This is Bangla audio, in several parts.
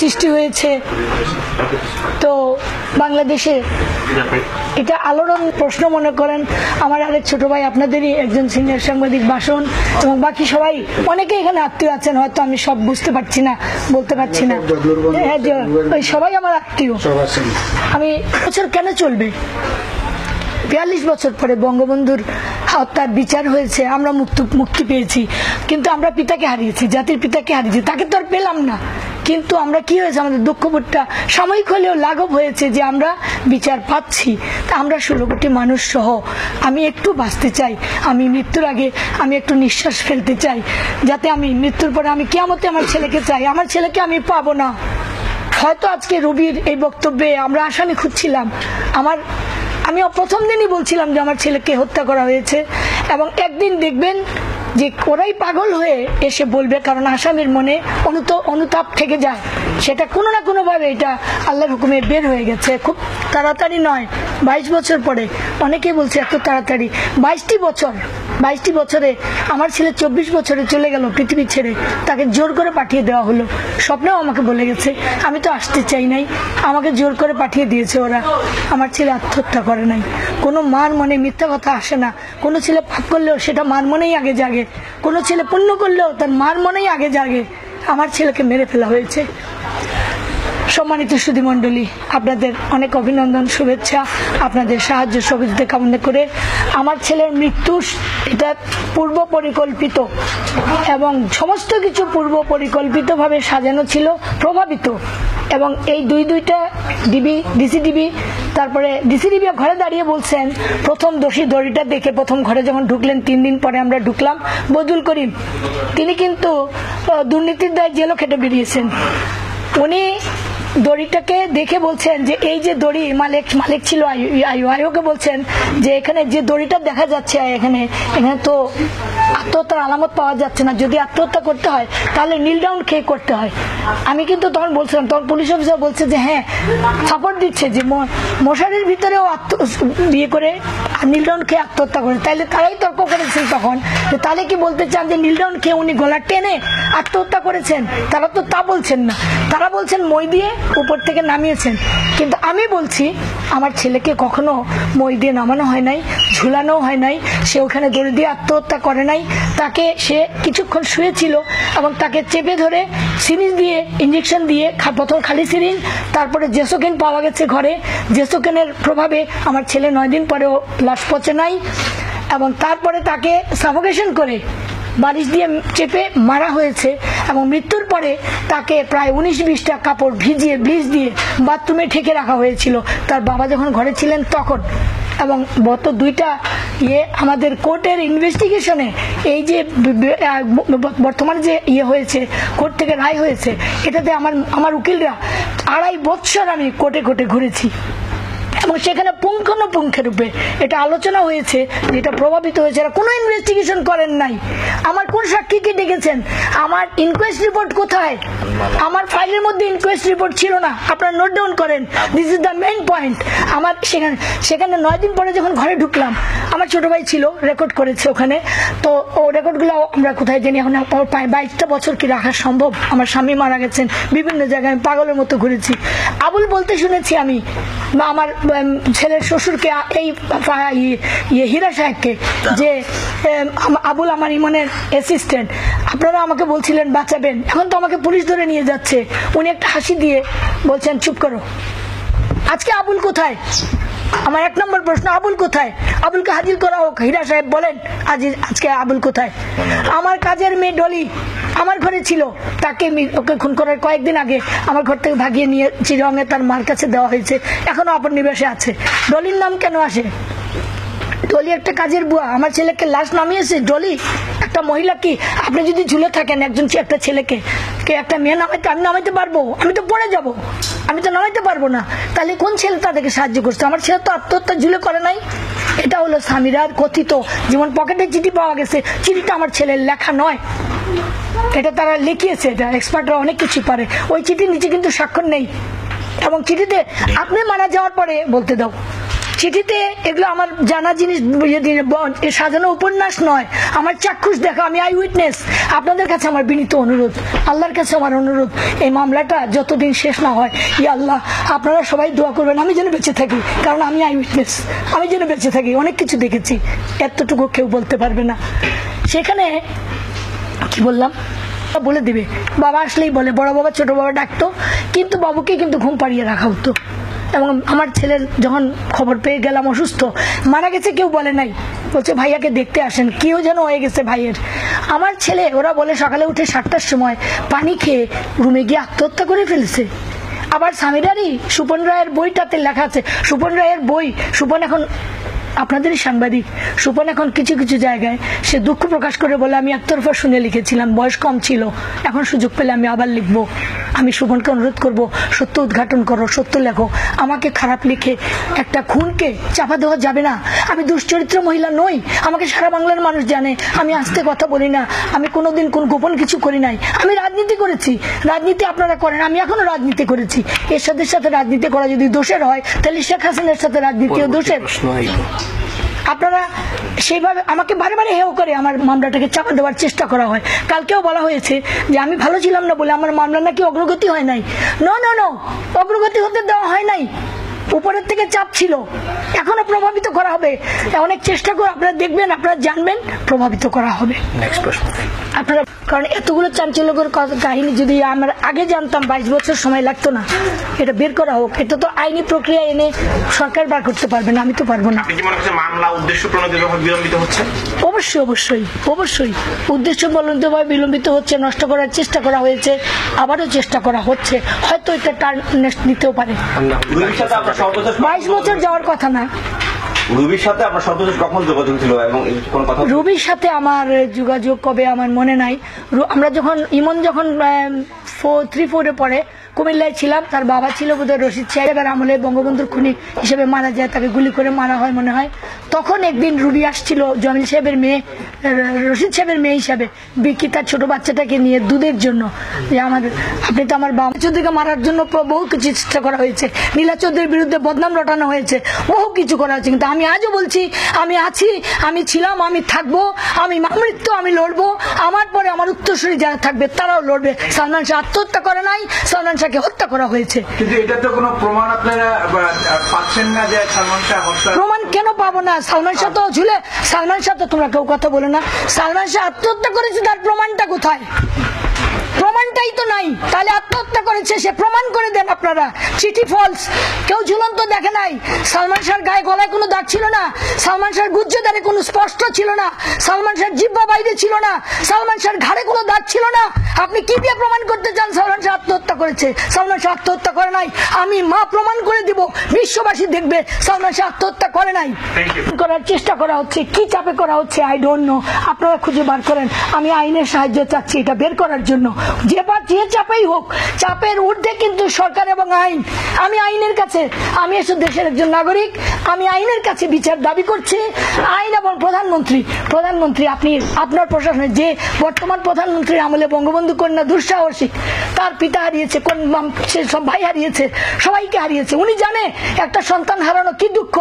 সৃষ্টি হয়েছে। তো বাংলাদেশে এটা আলোড়ন প্রশ্ন মনে করেন। আমার আরেক ছোট ভাই আপনাদেরই একজন সিনিয়র সাংবাদিক বাসন এবং বাকি সবাই অনেকে এখানে আত্মীয় আছেন হয়তো আমি সব বুঝতে পারছি না বলতে পারছি না। হ্যাঁ ওই সবাই আমার আত্মীয়। আমি বছর কেন চলবে? বিয়াল্লিশ বছর পরে বঙ্গবন্ধুর হত্যার বিচার হয়েছে আমরা মুক্ত মুক্তি পেয়েছি। কিন্তু আমরা পিতাকে হারিয়েছি জাতির পিতাকে হারিয়েছি তাকে তো আর পেলাম না। কিন্তু আমরা কি হয়েছে? আমাদের দুঃখবোধটা সাময়িক হলেও লাঘব হয়েছে যে আমরা বিচার পাচ্ছি। তা আমরা ষোলো কোটি মানুষ সহ আমি একটু বাঁচতে চাই, আমি মৃত্যুর আগে আমি একটু নিঃশ্বাস ফেলতে চাই, যাতে আমি মৃত্যুর পরে আমি কেমতে আমার ছেলেকে চাই। আমার ছেলেকে আমি পাবো না। হয়তো আজকে রবির এই বক্তব্যে আমরা আসামি খুঁজছিলাম। আমার, আমি প্রথম দিনই বলছিলাম যে আমার ছেলেকে হত্যা করা হয়েছে এবং একদিন দেখবেন যে ওরাই পাগল হয়ে এসে বলবে, কারণ আসামির মনে অনুত, অনুতাপ থেকে যায়। সেটা কোনো না কোনোভাবে এটা আল্লাহর হুকুমে বের হয়ে গেছে। খুব তাড়াতাড়ি নয়, বাইশ বছর পরে। অনেকে বলছে এত তাড়াতাড়ি। বাইশটি বছর। বাইশটি বছরে আমার ছেলে চব্বিশ বছরে চলে গেল পৃথিবী ছেড়ে, তাকে জোর করে পাঠিয়ে দেওয়া হলো। স্বপ্নেও আমাকে বলে গেছে, আমি তো আসতে চাই নাই। আমাকে জোর করে পাঠিয়ে দিয়েছে ওরা। আমার ছেলে আত্মহত্যা করে নাই। কোনো মার মনে মিথ্যা কথা আসে না। কোনো ছেলে পাপ করলেও সেটা মার মনেই আগে জাগে। কোনো ছেলে পুণ্য করলেও তার মার মনেই আগে জাগে। আমার ছেলেকে মেরে ফেলা হয়েছে। সম্মানিত সুধী মণ্ডলী আপনাদের অনেক অভিনন্দন, শুভেচ্ছা, আপনাদের সাহায্য সহযোগিতা কামনা করে। আমার ছেলের মৃত্যু, এটা পূর্ব পরিকল্পিত এবং সমস্ত কিছু পূর্ব পরিকল্পিতভাবে সাজানো ছিল, প্রভাবিত। এবং এই দুই দুইটা ডিবি ডিসিডিবি তারপরে ডিসিডিবি ঘরে দাঁড়িয়ে বলছেন, প্রথম দোষী দড়িটা দেখে প্রথম ঘরে যখন ঢুকলেন, তিন দিন পরে আমরা ঢুকলাম। বদুল করিম, তিনি কিন্তু দুর্নীতির দায় জেলও খেটে বেরিয়েছেন। উনি দড়িটাকে দেখে বলছেন যে এই যে দড়ি মালিক মালিক ছিল আয়ু আয়ুকে বলছেন যে এখানে যে দড়িটা দেখা যাচ্ছে এখানে এখানে তো আত্মহত্যার আলামত পাওয়া যাচ্ছে না। যদি আত্মহত্যা করতে হয়, তাহলে নীল ডাউন খেয়ে করতে হয়। আমি কিন্তু তখন বলছিলাম, তখন পুলিশ অফিসার বলছে যে হ্যাঁ সাপোর্ট দিচ্ছে যে ম- মশারির ভিতরেও বিয়ে করে নীল ডাউন খেয়ে আত্মহত্যা করে। তাইলে তারাই তর্ক করেছেন তখন। তাহলে কি বলতে চান যে খেয়ে উনি গলা টেনে আত্মহত্যা করেছেন? তারা তো তা বলছেন না। তারা বলছেন মই দিয়ে উপর থেকে নামিয়েছেন। কিন্তু আমি বলছি, আমার ছেলেকে কখনো মই দিয়ে নামানো হয় নাই। ঝুলানো হয় নাই, সে ওখানে দড়ি দিয়ে আত্মহত্যা করে নাই, তাকে সে কিছুক্ষণ শুয়েছিল এবং তাকে চেপে ধরে সিরিজ দিয়ে ইঞ্জেকশন দিয়ে প্রথম খালি সিরিজ তারপরে জেসোকেন পাওয়া গেছে ঘরে। জেসোকেনের প্রভাবে আমার ছেলে নয় দিন পরেও লাশ পচে নাই এবং তারপরে তাকে সাফোকেশন করে বালিশ দিয়ে চেপে মারা হয়েছে এবং মৃত্যুর পরে তাকে প্রায় উনিশ বিশটা কাপড় ভিজিয়ে ব্লিচ দিয়ে বাথরুমে ঠেকে রাখা হয়েছিল। তার বাবা যখন ঘরে ছিলেন তখন এবং গত দুইটা ইয়ে আমাদের কোর্টের ইনভেস্টিগেশনে এই যে বর্তমানে যে ইয়ে হয়েছে, কোর্ট থেকে রায় হয়েছে, এটাতে আমার আমার উকিলরা আড়াই বৎসর আমি কোর্টে কোর্টে ঘুরেছি। এবং সেখানে পুঙ্খানুপুঙ্খরূপে এটা আলোচনা হয়েছে যেটা প্রভাবিত হয়েছে। এরা কোনো ইনভেস্টিগেশন করেন নাই। আমার কোন সাক্ষীকে ডেকেছেন? আমার ইনকোয়েস্ট রিপোর্ট কোথায়? আমার ফাইলের মধ্যে ইনকোয়েস্ট রিপোর্ট ছিল না। আপনারা নোট ডাউন করেন। This is the main point আমার সেখানে সেখানে নয় দিন পরে যখন ঘরে ঢুকলাম আমার ছোট ভাই ছিল রেকর্ড করেছে ওখানে। তো ও রেকর্ডগুলো আমরা কোথায় জানি এখন? প্রায় বাইশটা বছর কি রাখা সম্ভব? আমার স্বামী মারা গেছেন, বিভিন্ন জায়গায় আমি পাগলের মতো ঘুরেছি। আবুল বলতে শুনেছি আমি, বা আমার ছেলের শ্বশুরকে, এই ইয়ে- ইয়ে হীরা সাহেবকে, যে আবুল আমার ইমনের অ্যাসিস্ট্যান্ট আপনারা আমাকে বলছিলেন, বাঁচাবেন। এখন তো আমাকে পুলিশ ধরে নিয়ে যাচ্ছে। উনি একটা হাসি দিয়ে বলছেন, চুপ করো। আজকে আবুল কোথায়? আমার এক নম্বর প্রশ্ন আবুল কোথায়? আবুলকে হাজির করা হোক হীরা সাহেব বলেন আজ আজকে আবুল কোথায়? আমার কাজের মেয়ে ডলি আমার ঘরে ছিল। তাকে ওকে খুন করার কয়েকদিন আগে আমার ঘর থেকে ভাগিয়ে নিয়ে চিরঙে তার মার কাছে দেওয়া হয়েছে। এখনও আপন নিবেশে আছে। ডলির নাম কেন আসে? ডলি একটা কাজের বুয়া। আমার ছেলেকে লাশ নামিয়েছে। ডলি একটা মহিলা কি? আপনি যদি ঝুলে থাকেন একজন একটা ছেলেকে? কে একটা মেয়ে নামাইতে, আমি নামাইতে পারব? আমি তো পড়ে যাব। আমি তো নামাইতে পারব না। তাহলে কোন ছেলে তাদেরকে সাহায্য করছে? আমার ছেলে তো আত্মহত্যা ঝুলে করে নাই। এটা হলো স্বামীরার কথিত। যেমন পকেটে চিঠি পাওয়া গেছে, চিঠিটা আমার ছেলের লেখা নয়। এটা তারা লিখিয়েছে, এটা এক্সপার্টরা অনেক কিছু পারে। ওই চিঠির নিচে কিন্তু স্বাক্ষর নেই। এবং চিঠিতে, আপনি মারা যাওয়ার পরে বলতে দাও। চিঠিতে এগুলো আমার জানা জিনিস ইয়ে সাজানো উপন্যাস নয়। আমার চাক্ষুষ দেখা আমি আই উইটনেস আপনাদের কাছে আমার বিনীত অনুরোধ, আল্লাহর কাছে আমার অনুরোধ, এই মামলাটা যতদিন শেষ না হয়, ই আল্লাহ, আপনারা সবাই দোয়া করবেন, আমি যেন বেঁচে থাকি, কারণ আমি আই উইটনেস আমি যেন বেঁচে থাকি, অনেক কিছু দেখেছি, এতটুকু কেউ বলতে পারবে না। সেখানে, কি বললাম? বলে দিবে, বাবা আসলেই বলে, বড় বাবা, ছোট বাবা ডাকতো, কিন্তু বাবুকে কিন্তু ঘুম পাড়িয়ে রাখা হতো। এবং আমার ছেলের যখন খবর পেয়ে গেলাম অসুস্থ, মারা গেছে কেউ বলে নাই। বলছে, ভাইয়াকে দেখতে আসেন। কেউ যেন হয়ে গেছে ভাইয়ের। আমার ছেলে, ওরা বলে, সকালে উঠে সাতটার সময় পানি খেয়ে রুমে গিয়ে আত্মহত্যা করে ফেলছে। আবার স্বামীরারই সুপন রায়ের বইটাতে লেখা আছে, সুপন রায়ের বই, সুপন এখন আপনাদেরই সাংবাদিক, সুপন এখন কিছু কিছু জায়গায় সে দুঃখ প্রকাশ করে বলে, আমি একতরফা শুনে লিখেছিলাম, বয়স কম ছিল, এখন সুযোগ পেলে আমি আবার লিখব। আমি সুপনকে অনুরোধ করব সত্য উদ্ঘাটন করো সত্য লেখো। আমাকে খারাপ লিখে একটা খুনকে চাপা দেওয়া যাবে না। আমি দুশ্চরিত্র মহিলা নই আমাকে সারা বাংলার মানুষ জানে। আমি আস্তে কথা বলি না আমি কোনোদিন কোন গোপন কিছু করি নাই। আমি রাজনীতি করেছি রাজনীতি আপনারা করেন আমি এখনও রাজনীতি করেছি। এর সাথে সাথে রাজনীতি করা যদি দোষের হয় তাহলে শেখ হাসিনার সাথে রাজনীতিও দোষের। আপনারা সেইভাবে আমাকে বারে বারে হেও করে আমার মামলাটাকে চাপা দেওয়ার চেষ্টা করা হয়। কালকেও বলা হয়েছে যে আমি ভালো ছিলাম না বলে আমার মামলা নাকি অগ্রগতি হয় নাই। নো নো নো অগ্রগতি হতে দেওয়া হয় নাই। উপরের থেকে চাপ ছিল। এখনও প্রভাবিত করা হবে। অনেক চেষ্টা করে আপনারা দেখবেন, আপনারা জানবেন, প্রভাবিত করা হবে। নেক্সট প্রশ্ন। আপনারা কারণ এতগুলো চাঞ্চল্যকর কাহিনী যদি আমরা আগে জানতাম বাইশ বছর সময় লাগতো না। এটা বের করা হোক। এটা তো আইনি প্রক্রিয়া এনে সরকার বার করতে পারবে না আমি তো পারব না। আপনি কি মনে করছেন মামলা উদ্দেশ্য বিলম্বিত হচ্ছে? অবশ্যই অবশ্যই অবশ্যই। উদ্দেশ্য বলন্তভাবে বিলম্বিত হচ্ছে নষ্ট করার চেষ্টা করা হয়েছে আবারও চেষ্টা করা হচ্ছে। হয়তো এটা টার্ন নিতেও পারে। বাইশ বছর যাওয়ার কথা না। রুবির সাথে আপনার সর্বশেষ কখন যোগাযোগ ছিল এবং কোন কথা রুবির সাথে আমার যোগাযোগ কবে আমার মনে নাই। আমরা যখন, ইমন যখন ফোর থ্রি ফোরে পড়ে কুমিল্লায় ছিলাম, তার বাবা ছিল বোধহয় রশিদ সাহেবের আমলে বঙ্গবন্ধুর খুনি হিসেবে মারা যায়, তাকে গুলি করে মারা হয় মনে হয়। তখন একদিন রুবি আসছিল, জমিল সাহেবের মেয়ে, রশিদ সাহেবের মেয়ে হিসাবে বিকি তার ছোট বাচ্চাটাকে নিয়ে দুধের জন্য। যে আমার, আপনি তো আমার বাবা। চৌধুরীকে মারার জন্য বহু কিছু চেষ্টা করা হয়েছে। নীলা চৌধুরীর বিরুদ্ধে বদনাম রটানো হয়েছে। বহু কিছু করা হয়েছে, কিন্তু আমি আজও বলছি, আমি আছি, আমি ছিলাম, আমি থাকব, আমি মৃত্যু, আমি লড়বো। আমার পরে আমার উত্তরসূরি যারা থাকবে, তারাও লড়বে। সালমান শাহ আত্মহত্যা করে নাই, সালমান শাহকে হত্যা করা হয়েছে। কিন্তু এটা তো কোনো প্রমাণ আপনারা পাচ্ছেন না যে সালমান শাহ হত্যা প্রমাণ কেন পাবো না? সালমান শাহ তো ঝুলে সালমান শাহ তো তোমরা কেউ কথা বলে না। সালমান শাহ আত্মহত্যা করেছে তার প্রমাণটা কোথায়? প্রমাণটাই তো নাই। তাহলে আত্মহত্যা করেছে সে প্রমাণ করে দেন আপনারা। চিঠি ফলস কেউ ঝুলন্ত দেখে নাই। সালমান শাহর গায়ে গলায় কোনো দাগ ছিল না। সালমান শাহর গুজ্জদারে কোনো স্পষ্ট ছিল না। সালমান শাহর জিব্বা বাইরে ছিল না। সালমান শাহর ঘাড়ে কোনো দাগ ছিল না। আপনি কি দিয়ে প্রমাণ করতে চান সালমান শাহ আত্মহত্যা করেছে? সালমান শাহ আত্মহত্যা করে নাই। আমি মা প্রমাণ করে দিব। বিশ্ববাসী দেখবে সালমান শাহ আত্মহত্যা করে নাই। করার চেষ্টা করা হচ্ছে। কি চাপে করা হচ্ছে? আই ডোন্ট নো আপনারা খুঁজে বার করেন। আমি আইনের সাহায্য চাচ্ছি এটা বের করার জন্য। যে বা যে চাপেই হোক চাপের ঊর্ধ্বে কিন্তু সরকার এবং আইন। আমি আইনের কাছে আমি এসব দেশের একজন নাগরিক আমি আইনের কাছে বিচার দাবি করছি। আইন এবং প্রধানমন্ত্রী প্রধানমন্ত্রী আপনি আপনার প্রশাসনে যে বর্তমান প্রধানমন্ত্রীর আমলে বঙ্গবন্ধু কন্যা দুঃসাহসিক তার পিতা হারিয়েছে কোন সে সব ভাই হারিয়েছে সবাইকে হারিয়েছে উনি জানে একটা সন্তান হারানো কি দুঃখ?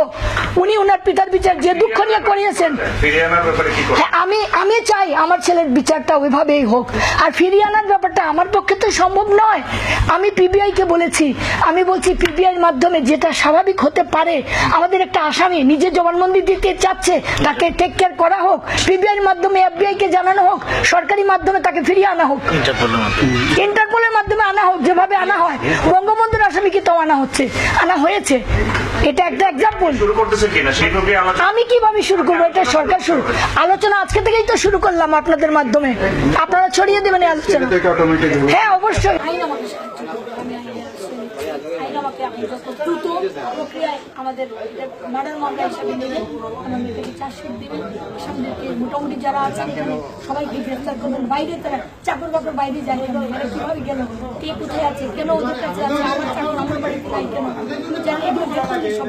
উনি ওনার পিতার বিচার যে দুঃখ নিয়ে করিয়েছেন। হ্যাঁ আমি আমি চাই আমার ছেলের বিচারটা ওইভাবেই হোক। আর ফিরিয়ে আনার ব্যাপারটা আমার পক্ষে তো সম্ভব নয়। আমি পিবিআই কে বলেছি। আমি বলছি পিবিআই এর মাধ্যমে যেটা স্বাভাবিক হতে পারে আমাদের একটা আসামি নিজে জবানবন্দি দিতে চাচ্ছে তাকে টেক কেয়ার করা হোক পিবিআই এর মাধ্যমে এফবিআই কে জানানো হোক সরকারি মাধ্যমে তাকে ফিরিয়ে আনা হোক। ইন্টারপোলের মাধ্যমে আনা হোক যেভাবে আনা হয়। বঙ্গবন্ধুর আসামি কি তো আনা হচ্ছে আনা হয়েছে। এটা একটা এক্সাম্পল আমি কীভাবে শুরু করব? এটা সরকার শুরু আলোচনা আজকে থেকেই তো শুরু করলাম আপনাদের মাধ্যমে। আপনারা ছড়িয়ে দেবেন আলোচনা। হ্যাঁ অবশ্যই। দ্রুত প্রক্রিয়ায় আমাদের মার্ডার মামলা হিসাবে নেবেন আমার মেয়েটাকে চার্জশিট দেবেন আসামিদেরকে মোটামুটি যারা আছেন এখানে সবাইকে গ্রেফতার করবেন বাইরে তারা চাকর বাকর বাইরে যায় কীভাবে গেল কে কোথায় আছে কেন ওদের কাছে আছে আমার চাকর আমার বাড়িতে নাই কেন? আমি এগুলো গ্রেফতার সব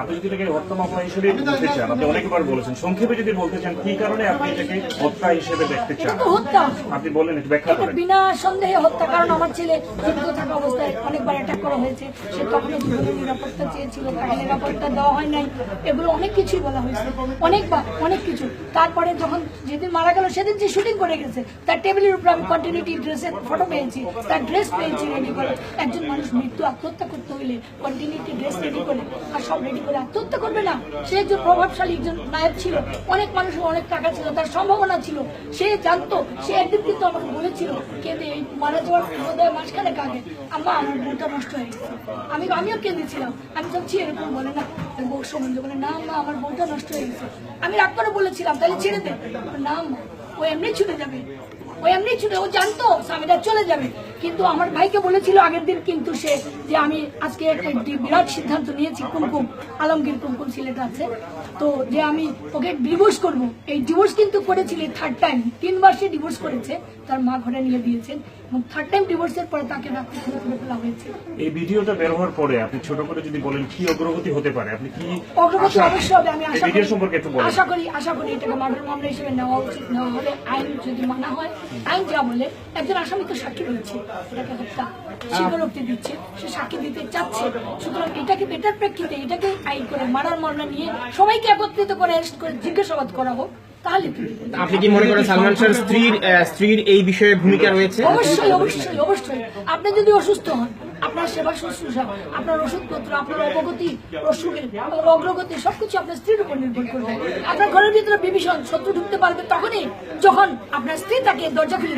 আপনি যদি এটাকে হত্যা মামলা হিসেবে বলতে চান আপনি অনেকবার বলেছেন সংক্ষেপে যদি বলতে চান কি কারণে আপনি এটাকে হত্যা হিসেবে দেখতে চান? হত্যা। আপনি একটু ব্যাখ্যা করেন। বিনা সন্দেহে হত্যা কারণ আমার ছেলে জীবিত থাকা অবস্থায় অনেকবার অ্যাটাক করা হয়েছে। সে তখনও জীবনের নিরাপত্তা চেয়েছিল তাকে নিরাপত্তা দেওয়া হয় নাই। এগুলো অনেক কিছুই বলা হয়েছে অনেকবার অনেক কিছু। তারপরে যখন যেদিন মারা গেল সেদিন যে শুটিং করে গেছে তার টেবিলের উপর আমি কন্টিনিউটি ড্রেসের ফটো পেয়েছি। তার ড্রেস পেয়েছি রেডি করে, একজন মানুষ মৃত্যু আত্মহত্যা করতে হইলে কন্টিনিউটি ড্রেস রেডি করে, আর সব রেডি করে আত্মহত্যা করবে না। সে একজন প্রভাবশালী একজন নায়ক ছিল, অনেক মানুষের অনেক টাকা ছিল, তার সম্ভাবনা ছিল। সে জানতো, সে একদিন কিন্তু আমাকে বলেছিল, কেঁদে এই মারা যাওয়ার বোধহয় মাঝখানে কাকে আম্মা, আমার বউটা নষ্ট হয়ে গেছে। আমি, আমিও কেঁদেছিলাম। আমি ভাবছি এরকম বলে না। বউ সম্বন্ধে বলে, না, আম্মা, আমার বউটা নষ্ট হয়ে গেছে। আমি রাগ করে বলেছিলাম, তাহলে ছেড়ে দে। না, আম্মা, ও এমনি ছুটে যাবে। ও এমনি ছিল, ও জানতো স্বামীদার চলে যাবে। কিন্তু আমার ভাইকে বলেছিল আগের দিন কিন্তু সে যে আমি আজকে একটা বিরাট সিদ্ধান্ত নিয়েছি, কুমকুম, আলমগীর কুমকুম সিলেট আছে। তো যে আমি ওকে ডিভোর্স করব। এই ডিভোর্স কিন্তু করেছিল থার্ড টাইম তিনবার সে ডিভোর্স করেছে। তার মা ঘরে নিয়ে দিয়েছেন। এবং থার্ড টাইম ডিভোর্সের পরে তাকে ফেলা হয়েছে। এই ভিডিওটা বের হওয়ার পরে আপনি ছোট করে যদি বলেন কি অগ্রগতি হতে পারে? আপনি কি অগ্রগতি অবশ্যই হবে আমি আশা করি সম্পর্কে একটু বলেন। আশা করি আশা করি এটাকে মার্ডার মামলা হিসেবে নেওয়া উচিত। নেওয়া হবে আইন যদি মানা হয় আইন যা বলে একজন আসামি তো সাক্ষী দিচ্ছে এটাকে হত্যা স্বীকারোক্তি দিচ্ছে। সে সাক্ষী দিতে চাচ্ছে। সুতরাং এটাকে এটার প্রেক্ষিতে এটাকে আইন করে মার্ডার মামলা নিয়ে সবাইকে একত্রিত করে জিজ্ঞাসাবাদ করা হোক তাহলে আপনি কি মনে করেন সালমান স্ত্রীর স্ত্রীর এই বিষয়ে ভূমিকা রয়েছে? অবশ্যই অবশ্যই অবশ্যই। আপনি যদি অসুস্থ হন আপনার সেবা শুশ্রূষা আপনার ওষুধপত্র আপনার অবগতি অসুখের অগ্রগতি সবকিছু আপনার স্ত্রীর উপর নির্ভর করবে। আপনার ঘরের ভিতরে বিভীষণ শত্রু ঢুকতে পারবে তখনই যখন আপনার স্ত্রী তাকে দরজা খুলে